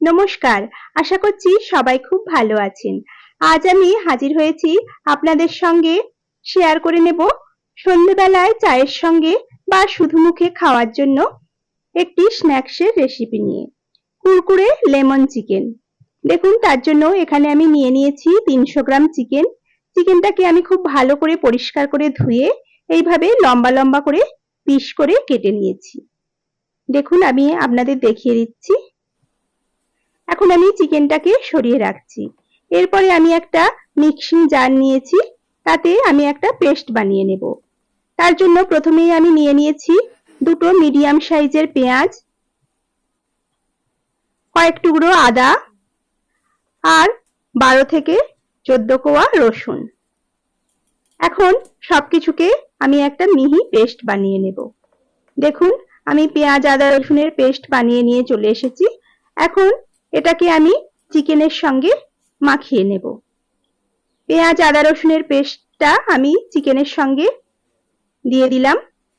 নমস্কার, আশা করছি সবাই খুব ভালো আছেন। আজ আমি হাজির হয়েছি আপনাদের সঙ্গে শেয়ার করে নেব সন্ধ্যেবেলায় চায়ের সঙ্গে বা শুধু মুখে খাওয়ার জন্য একটি স্ন্যাক্সের রেসিপি নিয়ে। Kurkure lemon chicken. দেখুন, তার জন্য এখানে আমি নিয়ে নিয়েছি তিনশো গ্রাম চিকেন। চিকেনটাকে আমি খুব ভালো করে পরিষ্কার করে ধুয়ে এইভাবে লম্বা লম্বা করে পিস করে কেটে নিয়েছি। দেখুন, আমি আপনাদের দেখিয়ে দিচ্ছি। এখন আমি চিকেনটাকে সরিয়ে রাখছি। এরপরে আমি একটা মিক্সিং জার নিয়েছি, তাতে আমি একটা পেস্ট বানিয়ে নেব। তার জন্য প্রথমেই আমি নিয়ে নিয়েছি দুটো মিডিয়াম সাইজের পেঁয়াজ, কয়েক টুকরো আদা, আর বারো থেকে চোদ্দ কোয়া রসুন। এখন সবকিছুকে আমি একটা মিহি পেস্ট বানিয়ে নেব। দেখুন, আমি পেঁয়াজ, আদা, রসুনের পেস্ট বানিয়ে নিয়ে চলে এসেছি। এখন এটাকে আমি চিকেনের সঙ্গে মাখিয়ে নেব। পেঁয়াজ, আদা, রসুনের পেস্টটা আমি চিকেনের সঙ্গে দিয়ে দিলাম।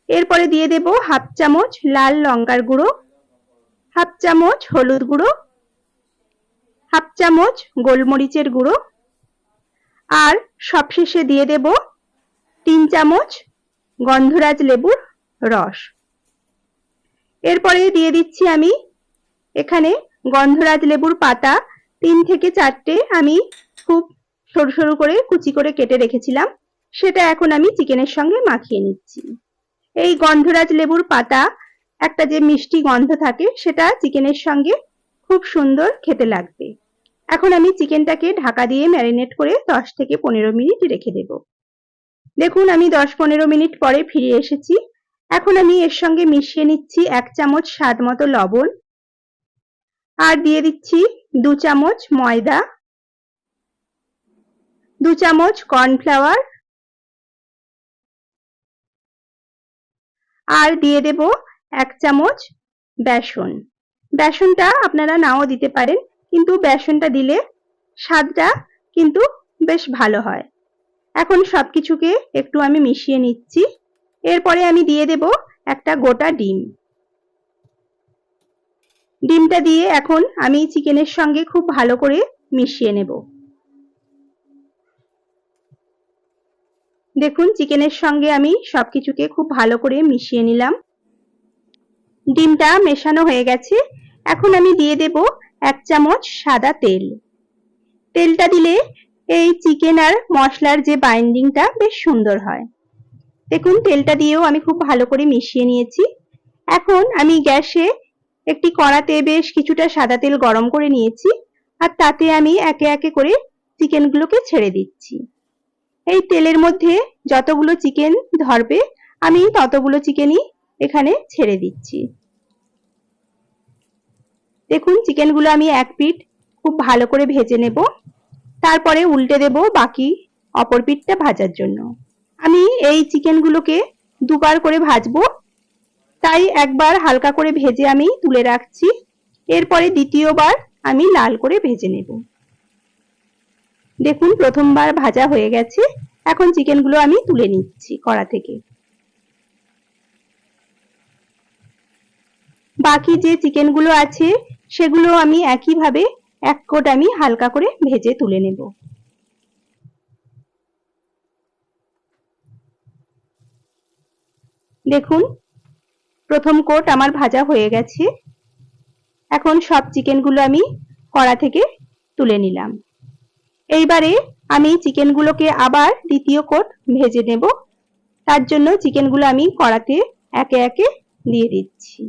এরপরে দিয়ে দেব হাফ চামচ লাল লঙ্কার গুঁড়ো, হাফ চামচ হলুদ গুঁড়ো, হাফ চামচ গোলমরিচের গুঁড়ো, আর সবশেষে দিয়ে দেব তিন চামচ গন্ধরাজ লেবুর রস। এরপরে দিয়ে দিচ্ছি আমি এখানে গন্ধরাজ লেবুর পাতা তিন থেকে চারটে আমি খুব সরু সরু করে কুচি করে কেটে রেখেছিলাম। সেটা এখন আমি চিকেনের সঙ্গে মাখিয়ে নিচ্ছি। এই গন্ধরাজ লেবুর পাতা একটা যে মিষ্টি গন্ধ থাকে, সেটা চিকেনের সঙ্গে খুব সুন্দর খেতে লাগবে। এখন আমি চিকেনটাকে ঢাকা দিয়ে ম্যারিনেট করে দশ থেকে পনেরো মিনিট রেখে দেব। দেখুন, আমি দশ পনেরো মিনিট পরে ফিরে এসেছি। এখন আমি এর সঙ্গে মিশিয়ে নিচ্ছি এক চামচ স্বাদ মতো লবণ। আর দিয়ে দিচ্ছি দু চামচ ময়দা, দু চামচ কর্নফ্লাওয়ার, আর দিয়ে দেব এক চামচ বেসন। বেসনটা আপনারা নাও দিতে পারেন, কিন্তু বেসনটা দিলে স্বাদটা কিন্তু বেশ ভালো হয়। এখন সব কিছুকে একটু আমি মিশিয়ে নিচ্ছি। এরপরে আমি দিয়ে দেব একটা গোটা ডিম। ডিমটা দিয়ে এখন আমি চিকেনের সঙ্গে খুব ভালো করে মিশিয়ে নেব। দেখুন, চিকেনের সঙ্গে আমি সবকিছুকে খুব ভালো করে মিশিয়ে নিলাম। ডিমটা মেশানো হয়ে গেছে। এখন আমি দিয়ে দেব এক চামচ সাদা তেল। তেলটা দিলে এই চিকেন আর মশলার যে বাইন্ডিংটা বেশ সুন্দর হয়। দেখুন, তেলটা দিয়েও আমি খুব ভালো করে মিশিয়ে নিয়েছি। এখন আমি গ্যাসে একটি কড়াতে বেশ কিছুটা সাদা তেল গরম করে নিয়েছি, আর তাতে আমি একে একে করে চিকেনগুলোকে ছেড়ে দিচ্ছি। এই তেলের মধ্যে যতগুলো চিকেন ধরবে, আমি ততগুলো চিকেনই এখানে ছেড়ে দিচ্ছি। দেখুন, চিকেনগুলো আমি এক পিঠ খুব ভালো করে ভেজে নেব। তারপরে উল্টে দেব বাকি অপর পিঠটা ভাজার জন্য। আমি এই চিকেনগুলোকে দুবার করে ভাজবো তাই একবার হালকা করে ভেজে আমি তুলে রাখছি। এরপরে দ্বিতীয়বার আমি লাল করে ভেজে নেব। দেখুন, প্রথমবার ভাজা হয়ে গেছে। এখন চিকেনগুলো আমি তুলে নিচ্ছি কড়া থেকে। বাকি যে চিকেনগুলো আছে, সেগুলো আমি একইভাবে এক কোট আমি হালকা করে ভেজে তুলে নেব। দেখুন প্রথম কোট আমার ভাজা হয়ে গেছে। এখন সব চিকেনগুলো আমি কড়া থেকে তুলে নিলাম। এইবারে আমি চিকেনগুলোকে আবার দ্বিতীয় কোট ভেজে নেব। তার জন্য চিকেনগুলো আমি কড়াতে একে একে দিয়ে দিচ্ছি।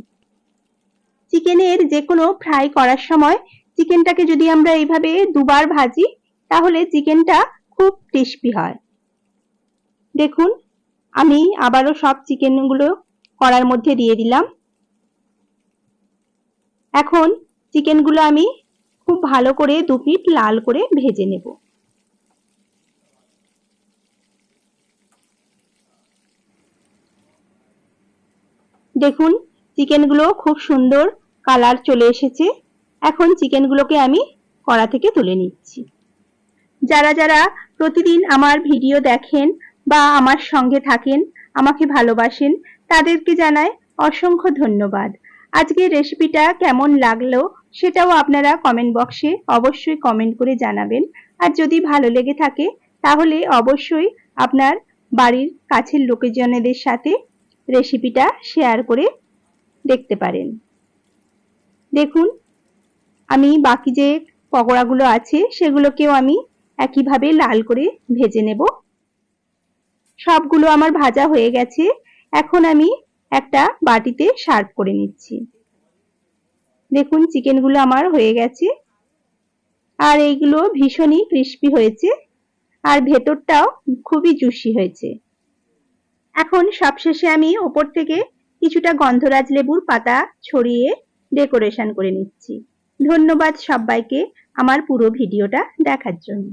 চিকেনের যে কোনো ফ্রাই করার সময় চিকেনটাকে যদি আমরা এইভাবে দুবার ভাজি, তাহলে চিকেনটা খুব ক্রিস্পি হয়। দেখুন, আমি আবারও সব চিকেনগুলো কড়ার মধ্যে দিয়ে দিলাম। এখন চিকেনগুলো আমি খুব ভালো করে দু পিট লাল করে ভেজে নেব। দেখুন, চিকেনগুলো খুব সুন্দর কালার চলে এসেছে। এখন চিকেনগুলোকে আমি কড়া থেকে তুলে নিচ্ছি। যারা যারা প্রতিদিন আমার ভিডিও দেখেন বা আমার সঙ্গে থাকেন, আমাকে ভালোবাসেন তাদেরকে জানায় অসংখ্য ধন্যবাদ। আজকের রেসিপিটা কেমন লাগল সেটাও আপনারা কমেন্ট বক্সে অবশ্যই কমেন্ট করে জানাবেন। আর যদি ভালো লেগে থাকে, তাহলে অবশ্যই আপনার বাড়ির কাছের লোকজনেদের সাথে রেসিপিটা শেয়ার করে দেখতে পারেন। দেখুন, আমি বাকি যে পকোড়াগুলো আছে, সেগুলোকেও আমি একইভাবে লাল করে ভেজে নেব। সবগুলো আমার ভাজা হয়ে গেছে। এখন আমি একটা বাটিতে সার্ভ করে নিচ্ছি। দেখুন, চিকেনগুলো আমার হয়ে গেছে। আর এইগুলো ভীষণই ক্রিস্পি হয়েছে আর ভেতরটাও খুবই জুসি হয়েছে। এখন সবশেষে আমি ওপর থেকে কিছুটা গন্ধরাজ লেবুর পাতা ছড়িয়ে ডেকোরেশন করে নিচ্ছি। ধন্যবাদ সবাইকে আমার পুরো ভিডিওটা দেখার জন্য।